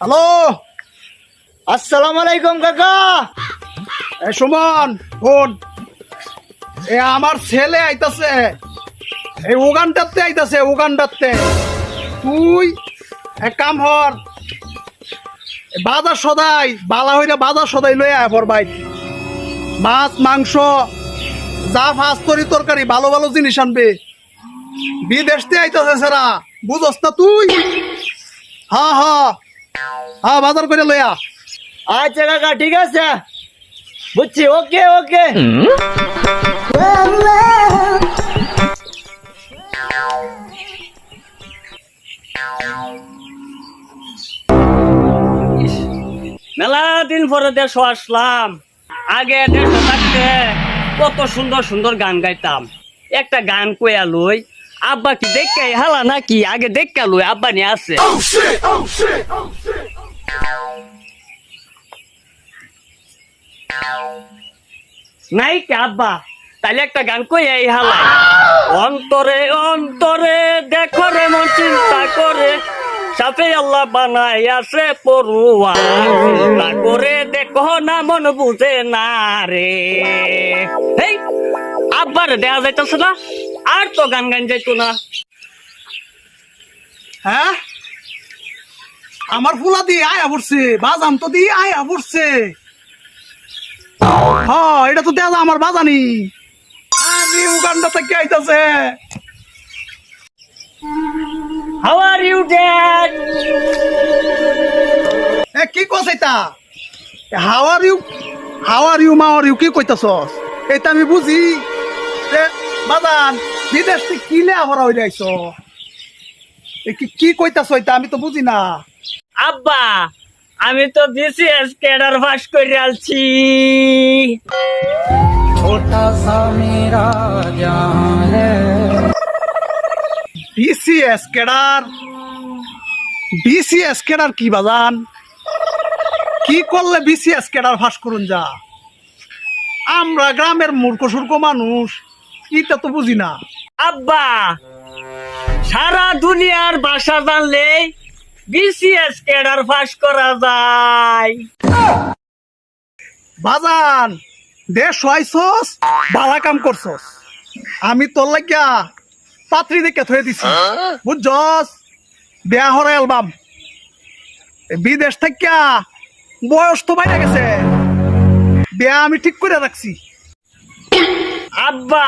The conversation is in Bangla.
হ্যালো? আসসালাম আলাইকুম কাকা। এ, সুমন ফোন এ, আমার ছেলে আইতাছে। এই উগানটাতে আইতাছে উগানটাতে তুই এক কাম হর বাজার সদাই, বালা হইলে বাজার সদাই লই আয় পর ভাই। মাছ, মাংস, যা ফাঁস তরি তরকারি, ভালো ভালো জিনিস আনবে। বিদেশতে আইতাছে সেরা। বুঝস না তুই? হ্যাঁ হ্যাঁ হ্যাঁ বাজার করে লইয়া আচ্ছা কাকা ঠিক আছে। বুঝছি ওকে ওকে। মেলা দিন পরে দেশ আসলাম। আগে দেশ থাকতে কত সুন্দর সুন্দর গান গাইতাম। একটা গান কইয়া লই আব্বা কি দেখে হালা নাকি? আগে দেখে লই আব্বা নিয়ে আসে নাই আব্বা? তাহলে একটা গান কই এই হালাই অন্তরে অন্তরে দেখো রে মন চিন্তা করে। আল্লাহ বানাই পড়ুয়া। চিন্তা করে দেখো না মন বুঝে না রে। এই আব্বার দেয়া যাইতেছে না? আর তো গান গান যাইতো না। হ্যাঁ? আমার ফুলা দিয়ে আয়া পড়ছে, বাজান তো দিয়ে আয়া পড়ছে। হ্যাঁ এটা তো দেয়া আমার বাজানি। আমি উগান্ডা থেকে আইতাছে। হাউ আর ইউ ড্যাড এ কি এটা? How are you how are you মা আর ইউ কি কইতাছস? এটা আমি বুঝি। বাজান বিদেশ থেকে কি লে আবার হইলে আইছ এ কি কি কইতাছ এটা? আমি তো বুঝি না। আব্বা আমি তো বিসিএস ক্যাডার পাস করে আলছি। বিসিএস কেডার বিসিএস কেডার কি বাজান কি করলে বিসিএস কেডার ফাঁস করুন যা? আমরা গ্রামের মূর্খ সূর্খ মানুষ এটা তো বুঝি না। আব্বা সারা দুনিয়ার ভাষা জানলে বিসিএস ক্যাডার পাস করা যায়। বাজান দেশ হইছস বালা কাম করছস। আমি তোর লাগিয়া পাত্রী দেখে থয়ে দিছি। বুঝছস? বেয়া হর অ্যালবাম। বিদেশ থেকে বয়স তো বাইরে গেছে। বেয়া আমি ঠিক করে রাখছি। আব্বা!